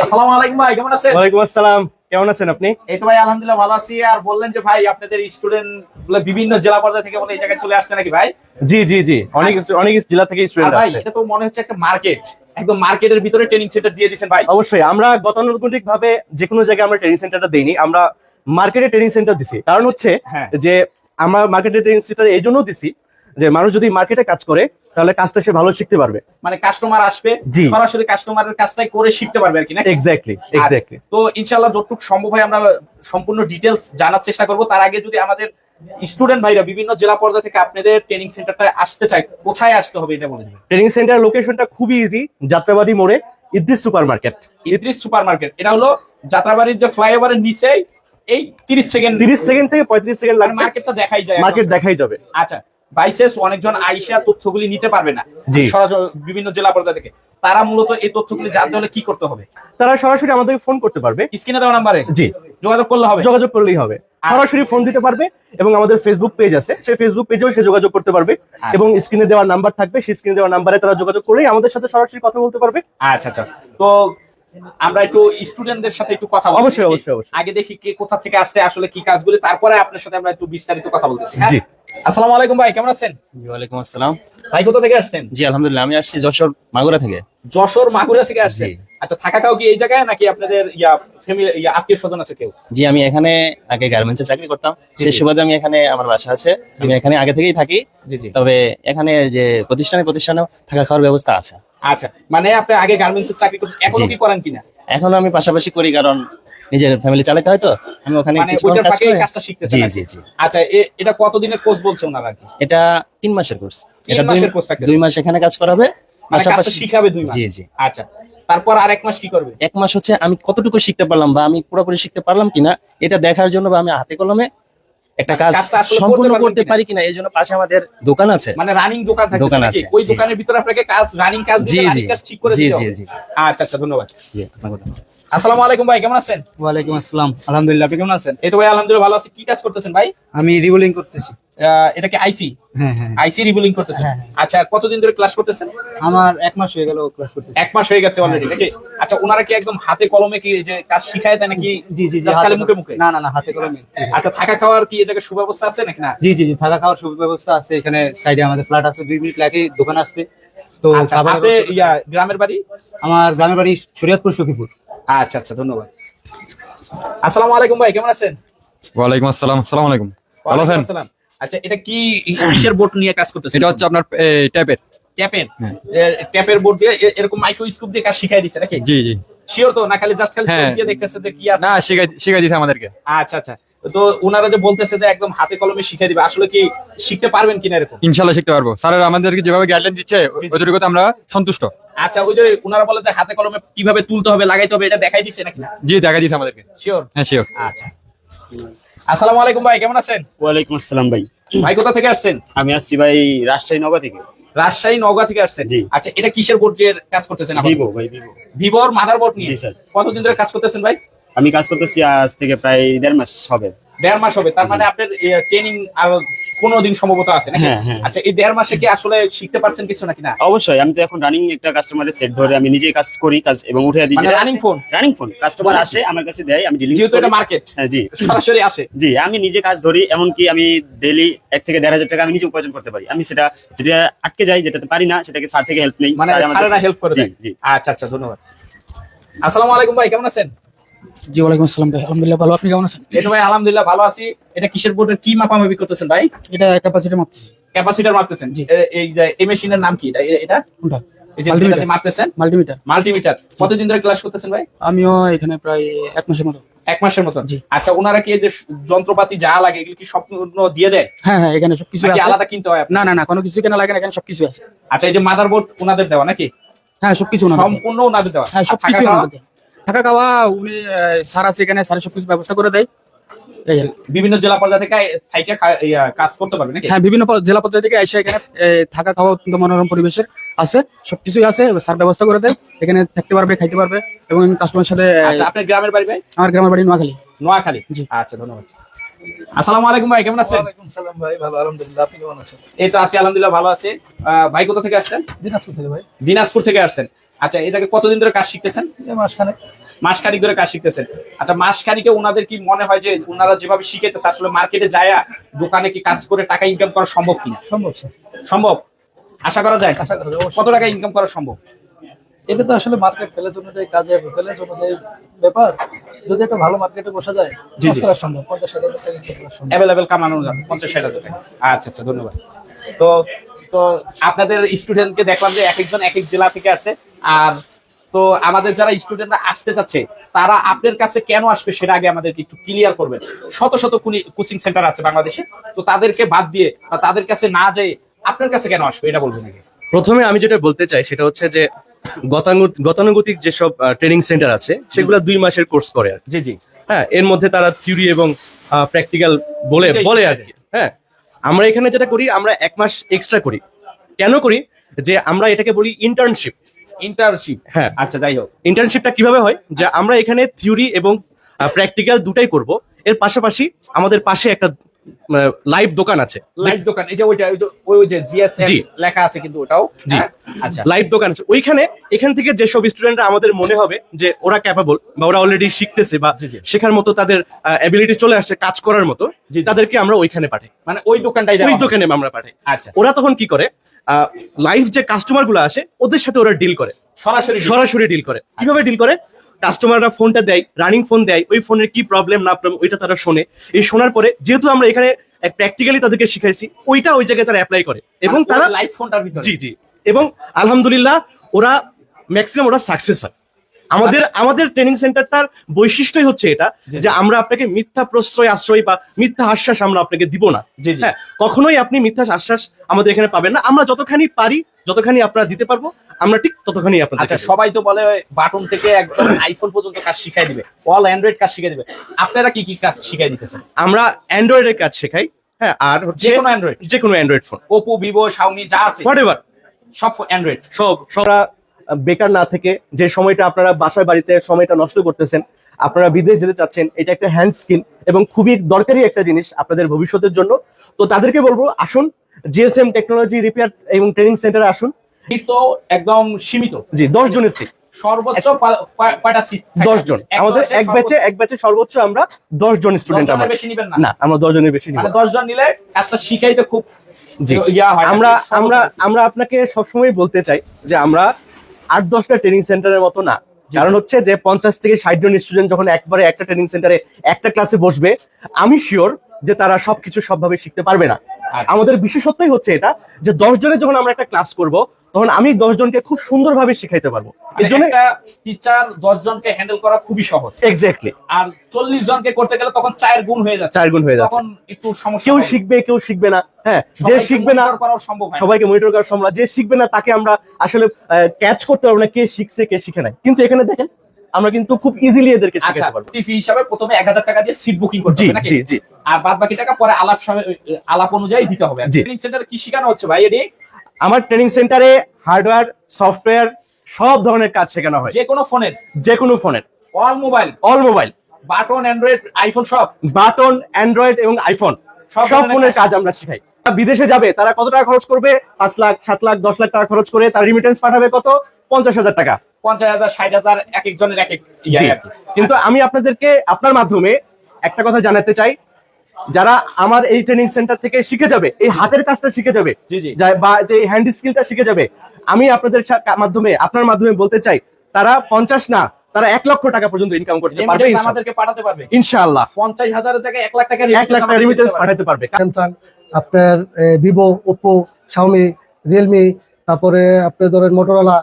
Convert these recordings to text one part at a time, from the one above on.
আসসালামু আলাইকুম ভাই কেমন আছেন? আসসালাম। কেমন আছেন আপনি? এই তো ভাই আলহামদুলিল্লাহ ভালো আছি। আর বললেন যে ভাই আপনাদের স্টুডেন্ট বিভিন্ন জেলা পর্যায়ে থেকে এই জায়গায় চলে আসছে নাকি ভাই? জি জি জি। অনেক অনেক জেলা থেকে স্টুডেন্ট আসছে। এটা তো মনে হচ্ছে একটা মার্কেট একদম মার্কেটের ভিতরে ট্রেনিং সেন্টার দিয়ে দিয়েছেন ভাই। অবশ্যই আমরা গতানুগতিক ভাবে যে কোনো জায়গায় আমরা ট্রেনিং সেন্টারটা দেইনি আমরা মার্কেটে ট্রেনিং সেন্টার দিছি। কারণ হচ্ছে হ্যাঁ। যে আমরা মার্কেটে ট্রেনিং সেন্টার এই জন্য দিছি যে মানুষ যদি মার্কেটে কাজ করে তাহলে কাজটা সে ভালো শিখতে পারবে। মানে কাস্টমার আসবে। সরাসরি কাস্টমারের কাজটাই করে শিখতে পারবে আর কি না এক্স্যাক্টলি এক্স্যাক্টলি তো ইনশাআল্লাহ যতটুকু সম্ভব হয় আমরা সম্পূর্ণ ডিটেলস জানার চেষ্টা করব। তার আগে যদি আমাদের স্টুডেন্ট ভাইরা বিভিন্ন জেলা পর্যায়ে থেকে আপনাদের ট্রেনিং সেন্টারটা আসতে চায় কোথায় আসতে হবে এটা বলে ট্রেনিং সেন্টার লোকেশনটা খুবই ইজি যাত্রাবাড়ি মোড়ে Idris super market Idris super market এটা হলো যাত্রাবাড়ির যে ফ্লাইওভারের নিচে এই 30 সেকেন্ড তিরিশ সেকেন্ড থেকে পঁয়ত্রিশ সেকেন্ড লাগবে। মার্কেটটা দেখাই যায় মার্কেট দেখাই যাবে। আচ্ছা বাইসেস অনেকজন আইসা তথ্যগুলি নিতে পারবে না। সরাসরি বিভিন্ন জেলা পর্যায়ে থেকে। তারা মূলত এই তথ্যগুলি জানতে হলে কি করতে হবে? তারা সরাসরি আমাদেরকে ফোন করতে পারবে। স্ক্রিনে দেওয়া নাম্বারে? জি। যোগাযোগ করলে হবে? যোগাযোগ করলেই হবে। সরাসরি ফোন দিতে পারবে এবং আমাদের ফেসবুক পেজ আছে। সেই ফেসবুক পেজেও সে যোগাযোগ করতে পারবে এবং স্ক্রিনে দেওয়া নাম্বার থাকবে। সেই স্ক্রিনে দেওয়া নাম্বারে তারা যোগাযোগ করেই আমাদের সাথে সরাসরি কথা বলতে পারবে। আচ্ছা আচ্ছা। তো আমরা একটু স্টুডেন্টদের সাথে একটু কথা অবশ্যই, অবশ্যই, অবশ্যই। আগে দেখি কে কোথা থেকে আসছে আসলে কি কাজগুলি তারপরে আপনার সাথে আমরা একটু বিস্তারিত কথা বলতেছি হ্যাঁ? জি। আসসালামু আলাইকুম ভাই কেমন আছেন? ওয়ালাইকুম আসসালাম। ভাই কোথা থেকে আসছেন? জি আলহামদুলিল্লাহ আমি আসছি যশোর মাগুরা থেকে। যশোর মাগুরা থেকে আসছেন? জি। আচ্ছা থাকা কাউ কি এই জায়গায় নাকি আপনাদের ইয়া ফ্যামিলি ইয়া আত্মীয় স্বজন আছে কেউ? জি আমি এখানে আগে গার্মেন্টসে চাকরি করতাম। সেই সুবাদে আমি এখানে আমার বাসা আছে। আমি এখানে আগে থেকেই থাকি। জি জি। তবে এখানে যে প্রতিষ্ঠানে প্রতিষ্ঠানেও থাকা খাওয়ার ব্যবস্থা আছে। আচ্ছা মানে আপনি আগে গার্মেন্টসের চাকরি করতেন এখনও কি করেন কিনা? এখনও আমি পাশাপাশি করি কারণ নিজের ফ্যামিলি চালাতে হয় তো আমি ওখানে মানে কাজটা শিখতেছেন জি জি জি। আচ্ছা এটা কতদিনের কোর্স বলছে ওনারা কি? এটা তিন মাসের কোর্স এটা দুই মাসের কোর্স থাকে। দুই মাস এখানে কাজ করাবে মানে পাশাপাশি শিখাবে দুই মাস। জি জি। আচ্ছা তারপর আর এক মাস কি করবে? এক মাস হচ্ছে আমি কতটুকু শিখতে পারলাম বা আমি পুরোপুরি শিখতে পারলাম কিনা এটা দেখার জন্য বা আমি হাতে কলমে একটা কাজ সম্পূর্ণ করতে? পারি কিনা এই জন্য পাশে আমাদের দোকান আছে। মানে রানিং দোকান থাকে দোকান আছে, ওই দোকানের ভিতরে আপনাকে কাজ রানিং কাজ জি, জি। ঠিক করে জি, জি, জি। আচ্ছা আচ্ছা ধন্যবাদ। জি, আপনাকে ধন্যবাদ। আসসালামু আলাইকুম ভাই কেমন আছেন? ওয়ালাইকুম আসসালাম। আলহামদুলিল্লাহ আপনি কেমন আছেন? এই তো ভাই আলহামদুলিল্লাহ ভালো আছি। কি কাজ করতেছেন ভাই? আমি রিবোলিং করতেছি। আহ, এটা আইসি হ্যাঁ হ্যাঁ। আইসি রিবুলিং করতেছেন? হ্যাঁ, আচ্ছা কতদিন ধরে ক্লাস করতেছেন? আমার এক মাস হয়ে গেল ক্লাস করতেছি। এক মাস হয়ে গেছে অলরেডি নাকি? আচ্ছা ওনারা কি একদম হাতে কলমে কি যে কাজ শিখায় দেয় নাকি জি জি জি খালি মুখে মুখে? না না না হাতে কলমে। আচ্ছা থাকা খাওয়ার কি এই জায়গায় সুব্যবস্থা আছে নাকি না? জি জি জি থাকা খাওয়ার সুব্যবস্থা আছে। এখানে সাইডে আমাদের ফ্ল্যাট আছে দুই মিনিট লাগে দোকান আসতে। তো আচ্ছা আপনি ইয়া গ্রামের বাড়ি? আমার গ্রামের বাড়ি শরীয়তপুর সখীপুর। আচ্ছা আচ্ছা ধন্যবাদ। আসসালামু আলাইকুম ভাই কেমন আছেন? ওয়ালাইকুম আসসালাম আসসালাম আলাইকুম। ভালো আছেন? আসসালাম। আচ্ছা এটা কি কিসের বোর্ড নিয়ে কাজ করতেছে এটা হচ্ছে আপনার ট্যাপের। ট্যাপের? হ্যাঁ। ট্যাপের বোর্ড দিয়ে এরকম মাইক্রোস্কোপ দিয়ে কাজ শিখাই দিছে নাকি? জি জি। শিওর তো? না খালি জাস্ট খালি হ্যাঁ। দিয়ে দেখতেছে যে কি আছে? না শিখাই শিখাই দিছে আমাদেরকে। আচ্ছা আচ্ছা। তো ওনারা যে বলতেছে যে একদম হাতে কলমে শিখাই দিবে আসলে কি শিখতে পারবেন কিনা এরকম? ইনশাল্লাহ শিখতে পারব। স্যারের আমাদেরকে যেভাবে গাইডলাইন দিচ্ছে ওইটুকুতে আমরা সন্তুষ্ট। আচ্ছা ওই যে ওনারা বলে যে হাতে কলমে কীভাবে তুলতে হবে লাগাইতে হবে এটা দেখাই দিছে নাকি না? জি দেখাই দিচ্ছে আমাদেরকে। শিওর হ্যাঁ শিওর আচ্ছা। আসসালামু আলাইকুম ভাই কেমন আছেন? ওয়ালাইকুম আসসালাম ভাই। ভাই কোথা থেকে আসছেন? আমি আসছি ভাই রাজশাহী নগা থেকে। রাজশাহী নওগাঁ থেকে আসছেন? আচ্ছা এটা কিসের বোর্ড দিয়ে কাজ করতেছেন ভিভো ভাই ভিভো ভিভোর মাদার বোর্ড নিয়ে? স্যার। কতদিন ধরে কাজ করতেছেন ভাই? আমি কাজ করতেছি আজ থেকে প্রায় দেড় মাস হবে। দেড় মাস হবে তার মানে আপনার ট্রেনিং আর পনেরো দিন সম্ভবত আছে? হ্যাঁ, হ্যাঁ। আচ্ছা এই দেড় মাসে কি আসলে শিখতে পারছেন কিছু নাকি না? অবশ্যই আমি তো এখন রানিং একটা কাস্টমারের সেট ধরে আমি নিজেই কাজ করি কাজ এবং উঠে দিই। running phone? Running phone customer আসে আমার কাছে দেয় আমি ডিলিট যেহেতু এটা মার্কেট হ্যাঁ জি। সরাসরি আসে। জি আমি নিজে কাজ ধরি এমনকি আমি ডেলি এক থেকে দেড় হাজার টাকা আমি নিজে উপার্জন করতে পারি। আমি সেটা যেটা আটকে যাই যেটাতে পারি না সেটাকে স্যার থেকে হেল্প নেই মানে হেল্প করে দেয়। জি। আচ্ছা আচ্ছা ধন্যবাদ। আসসালামু আলাইকুম ভাই কেমন আছেন? জি ওয়ালাইকুম আসসালাম ভাই। আলহামদুলিল্লাহ ভালো। আপনি কেমন আছেন? এটা ভাই আলহামদুলিল্লাহ ভালো আছি। এটা কিসের বোর্ডের কি মাপামাপি করতেছেন ভাই? এটা ক্যাপাসিটি ক্যাপাসিটার মাপতেছেন? জি। এই যে এই মেশিনের নাম কি? এটা- এটা? কোনটা? এই যে মাপতেছেন? মাল্টিমিটার মাল্টিমিটার কতদিন ধরে ক্লাস করতেছেন ভাই? আমিও এখানে প্রায় এক মাসের মতো। এক মাসের। আচ্ছা ওনারা কি এই যে যন্ত্রপাতি যা লাগে এগুলো কি সম্পূর্ণ দিয়ে দেয়? হ্যাঁ হ্যাঁ এখানে সবকিছু আছে। আলাদা কিনতে হয় না না না কোনো কিছু কেনা লাগে না এখানে সবকিছু আছে। আচ্ছা এই যে মাদারবোর্ড ওনাদের দেওয়া নাকি? হ্যাঁ সবকিছু। সম্পূর্ণ ওনাদের দেওয়া। হ্যাঁ সবকিছু ওনাদের। থাকা খাওয়া উনি আছে এখানে স্যার সবকিছু ব্যবস্থা করে দেয়। বিভিন্ন জেলা পর্যায়ে থেকে থাইকে কাজ করতে পারবে নাকি? হ্যাঁ বিভিন্ন জেলা পর্যায়ে থেকে এসে এখানে থাকা খাওয়া অত্যন্ত মনোরম পরিবেশের আছে। সবকিছুই আছে স্যার ব্যবস্থা করে দেয়। এখানে থাকতে পারবে খাইতে পারবে এবং কাস্টমারের সাথে আচ্ছা আপনার গ্রামের বাড়ি ভাই? আমার গ্রামের বাড়ি নোয়াখালী। নোয়াখালী। জি। আচ্ছা ধন্যবাদ। আসসালামু আলাইকুম ভাই কেমন আছেন? ওয়ালাইকুম সালাম ভাই ভালো আলহামদুলিল্লাহ আপনি কেমন আছেন? এই তো আছি আলহামদুলিল্লাহ ভালো আছি। ভাই কোথা থেকে আসছেন? দিনাজপুর থেকে ভাই। দিনাজপুর থেকে আসছেন। আচ্ছা এটাকে কতদিন ধরে কাজ শিখতেছেন? মাসখানেক। মাস খানিক ধরে কাজ শিখতেছেন। আচ্ছা মাস খানিকে ওনাদের কি মনে হয় যে ওনারা যেভাবে শিখাইতেছে আসলে মার্কেটে যায় দোকানে কি কাজ করে টাকা ইনকাম করা সম্ভব কিনা? সম্ভব সম্ভব? আশা করা যায়? আশা করা যায়, কত টাকা ইনকাম করা সম্ভব? এটা তো আসলে মার্কেট প্যালেজ অনুযায়ী কাজের প্যালেজ অনুযায়ী ব্যাপার। যদি একটা ভালো মার্কেটে বসা যায় কাজ করা সম্ভব। পঞ্চাশ হাজার টাকা অ্যাভেলেবেল কামানো যাবে পঞ্চাশ ষাট হাজার টাকা। আচ্ছা আচ্ছা ধন্যবাদ। তো তো আপনাদের স্টুডেন্টকে দেখলাম যে এক একজন এক এক জেলা থেকে আসছে আর তো আমাদের যারা স্টুডেন্টরা আসতে যাচ্ছে তারা আপনার কাছে কেন আসবে সেটা আগে আমাদেরকে একটু ক্লিয়ার করবেন। শত শত কোচিং সেন্টার আছে বাংলাদেশে তো তাদেরকে বাদ দিয়ে বা তাদের কাছে না যেয়ে আপনার কাছে কেন আসবে এটা বলবেন আগে। প্রথমে আমি যেটা বলতে চাই সেটা হচ্ছে যে গতানুগ- গতানুগতিক যেসব ট্রেনিং সেন্টার আছে সেগুলো দুই মাসের কোর্স করে আর কি। জি জি। হ্যাঁ এর মধ্যে তারা থিওরি এবং প্র্যাকটিক্যাল বলে বলে আর কি। হ্যাঁ আমরা এখানে যেটা করি আমরা এক মাস এক্সট্রা করি। কেন করি? যে আমরা এটাকে বলি ইন্টার্নশিপ ইন্টার্নশিপ হ্যাঁ। আচ্ছা যাই হোক। ইন্টার্নশিপটা কীভাবে হয়? যে আমরা এখানে থিওরি এবং প্র্যাকটিক্যাল দুটাই করব। এর পাশাপাশি আমাদের পাশে একটা লাইভ দোকান আছে। লাইভ দোকান এই যে ওইটা ওই যে ওই যে জিএস লেখা আছে কিন্তু ওটাও। জি। হ্যাঁ? আচ্ছা। লাইভ দোকান আছে। ওইখানে এখান থেকে যেসব স্টুডেন্টরা আমাদের মনে হবে যে ওরা ক্যাপাবল বা ওরা অলরেডি শিখতেছে বা। শেখার মতো তাদের অ্যাবিলিটি চলে আসছে কাজ করার মতো জি। তাদেরকে আমরা ওইখানে পাঠাই। মানে ওই দোকানটাই ওই দোকানে আমরা পাঠাই। আচ্ছা। ওরা তখন কি করে? লাইভ যে কাস্টমারগুলো আসে ওদের সাথে ওরা ডিল করে। সরাসরি সরাসরি ডিল করে। কীভাবে ডিল করে? কাস্টমাররা ফোনটা দেয় রানিং ফোন দেয় ওই ফোনের কি প্রবলেম না প্রবলেম ওইটা তারা শোনে। এই শোনার পরে যেহেতু আমরা এখানে প্র্যাকটিক্যালি তাদেরকে শিখাইছি ওইটা ওই জায়গায় তারা অ্যাপ্লাই করে। এবং তারা লাইভ ফোনটার ভিতরে। জি জি। এবং আলহামদুলিল্লাহ ওরা ম্যাক্সিমাম ওরা সাকসেস হয়। আমাদের আমাদের ট্রেনিং সেন্টারটার বৈশিষ্ট্যই হচ্ছে এটা যে আমরা আপনাকে মিথ্যা প্রশ্রয় আশ্রয় বা মিথ্যা আশ্বাস আমরা আপনাকে দিব না। হ্যাঁ কখনোই আপনি মিথ্যা আশ্বাস আমাদের এখানে পাবেন না। আমরা যতখানি পারি যতখানি আপনারা দিতে পারব আমরা ঠিক ততখানি আপনাদের আচ্ছা সবাই তো বলে বাটন থেকে একদম আইফোন পর্যন্ত কাজ শিখাই দিবে। অল অ্যান্ড্রয়েড কাজ শিখাই দিবে। আপনারা কি কি কাজ শিখাই দিতেছেন? আমরা অ্যান্ড্রয়েডের কাজ শেখাই হ্যাঁ আর হচ্ছে যে কোনো অ্যান্ড্রয়েড যে কোনো android phone Oppo Vivo Xiaomi যা আছে। হোয়াট এভার সব অ্যান্ড্রয়েড সব সবরা বেকার না থেকে যে সময়টা আপনারা বাসায় বাড়িতে সময়টা নষ্ট করতেছেন আপনারা বিদেশ যেতে চাচ্ছেন এটা একটা হ্যান্ড স্কিল এবং খুবই দরকারি একটা জিনিস আপনাদের ভবিষ্যতের জন্য। তো তাদেরকে বলব আসুন জিএসএম টেকনোলজি রিপেয়ার এবং ট্রেনিং সেন্টারে আসুন। তো একদম সীমিত। জি দশ জনের সিট সর্বোচ্চ কয়টা সিট দশ জন। আমাদের এক ব্যাচে এক ব্যাচে সর্বোচ্চ আমরা দশ জন স্টুডেন্ট আমরা বেশি নিবেন না। আমরা দশ জনের বেশি নিব মানে না। দশ জন নিলে কাজটা শিখাইতে খুব জি। ইয়া হয় আমরা আমরা আমরা আপনাকে সবসময় বলতে চাই যে আমরা আট দশটা ট্রেনিং সেন্টারের মতো না কারণ হচ্ছে যে পঞ্চাশ থেকে ষাট জন স্টুডেন্ট যখন একবারে একটা ট্রেনিং সেন্টারে একটা ক্লাসে বসবে আমি শিওর যে তারা সবকিছু সবভাবে শিখতে পারবে না। আমাদের বিশেষত্বই হচ্ছে এটা যে দশ জনের যখন আমরা একটা ক্লাস করব তখন আমি দশ জনকে খুব সুন্দরভাবে শিখাইতে পারব। এর জন্য টিচার দশ জনকে হ্যান্ডেল করা খুবই সহজ। এক্স্যাক্টলি আর চল্লিশ জনকে করতে গেলে তখন চায়ের গুণ হয়ে যাচ্ছে। চার গুণ হয়ে যাচ্ছে। তখন একটু সমস্যা কেউ শিখবে কেউ শিখবে না। হ্যাঁ যে শিখবে না সবাইকে মনিটর করা সম্ভব যে শিখবে না তাকে আমরা আসলে ক্যাচ করতে পারব না কে শিখছে কে শিখে নাই। কিন্তু এখানে দেখেন আমরা কিন্তু খুব ইজিলি এদেরকে আচ্ছা শেখাতে পারব। টিভি হিসাবে প্রথমে এক হাজার টাকা দিয়ে সিট বুকিং করতে হবে নাকি? জি জি। আর বাদ বাকি টাকা পরে আলাপ আলাপ অনুযায়ী দিতে হবে। ট্রেনিং সেন্টারে কি শেখানো হচ্ছে ভাই এটি? আমার ট্রেনিং সেন্টারে হার্ডওয়্যার সফটওয়্যার সব ধরনের কাজ শেখানো হয়। যে কোনো ফোনের যে কোনো ফোনের all mobile all mobile button android iPhone সব? বাটন অ্যান্ড্রয়েড এবং আইফোন সব ফোনের কাজ। কাজ আমরা শেখাই। বিদেশে যাবে তারা কত টাকা খরচ করবে? পাঁচ লাখ সাত লাখ দশ লাখ টাকা খরচ করে তার রিমিটেন্স পাঠাবে কত? পঞ্চাশ হাজার টাকা। পঞ্চাশ হাজার ষাট হাজার এক একজনের এক এক। কিন্তু আমি আপনাদেরকে আপনার মাধ্যমে একটা কথা জানাতে চাই। যারা আমার এই ট্রেনিং সেন্টার থেকে শিখে যাবে এই হাতের কাজটা শিখে যাবে বা যে হ্যান্ড স্কিলটা শিখে যাবে আমি আপনাদের মাধ্যমে আপনার মাধ্যমে বলতে চাই তারা পঞ্চাশ না তারা এক লক্ষ টাকা পর্যন্ত ইনকাম করতে পারবে ইনশাল্লাহ। আমাদেরকে পাঠাতে পারবে। ইনশাআল্লাহ পঞ্চাশ হাজারের জায়গায় এক লাখ টাকা এক লাখ টাকা রিমিটেন্স পাঠাতে পারবে। স্যামসাং আপনার ভিভো ওপ্পো শাওমি রিয়েলমি তারপরে আপনি ধরেন মোটরোলা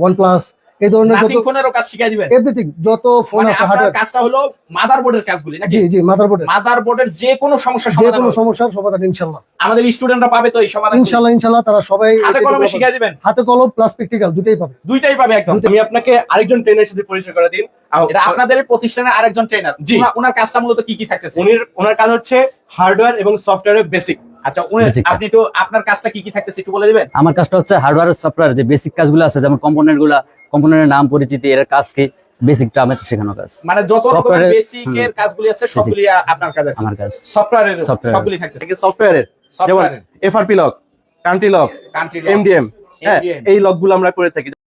ওয়ানপ্লাস এই ধরনের যত ফোনেরও কাজ শিখাই দিবেন। এভরিথিং যত ফোন মানে আছে আপনার হার্ডওয়্যার কাজটা হলো মাদারবোর্ডের কাজগুলি নাকি? জি জি মাদারবোর্ডের মাদারবোর্ডের যে কোনো সমস্যা যে সমাধান কোনো সমস্যার সমাধান ইনশাল্লাহ। আমাদের স্টুডেন্টরা পাবে তো এই সমাধান ইনশাল্লাহ ইনশাল্লাহ তারা সবাই হাতে কলমে শিখাই দিবেন? হাতে কলম প্লাস প্র্যাকটিক্যাল দুটেই পাবে। দুইটাই পাবে একদম। আমি আপনাকে আরেকজন ট্রেনের সাথে পরিচয় করে দিন। এটা আপনাদের এই প্রতিষ্ঠানের আরেকজন ট্রেনার জি। ওনার কাজটা মূলত কি কি থাকতেছে? উনির ওনার কাজ হচ্ছে হার্ডওয়্যার এবং সফটওয়্যারের বেসিক আচ্ছা উনি আপনি একটু আপনার কাজটা কি কি থাকতেছে একটু বলে দিবেন? আমার কাজটা হচ্ছে হার্ডওয়্যার সফটওয়্যার যে বেসিক কাজগুলো আছে যেমন কম্পোনেন্টগুলা কম্পোনেন্টের নাম পরিচিতি এর কাজ কি? বেসিকটা তো শেখানো কাজ। মানে যত রকমের বেসিক এর কাজগুলি আছে সবগুলি আপনার কাজ। আছে আমার কাজ সফটওয়্যারের। সবগুলি থাকতেছে। সফটওয়্যারের যেমন FRP lock country lock country MDM হ্যাঁ এই লকগুলো আমরা করে থাকি।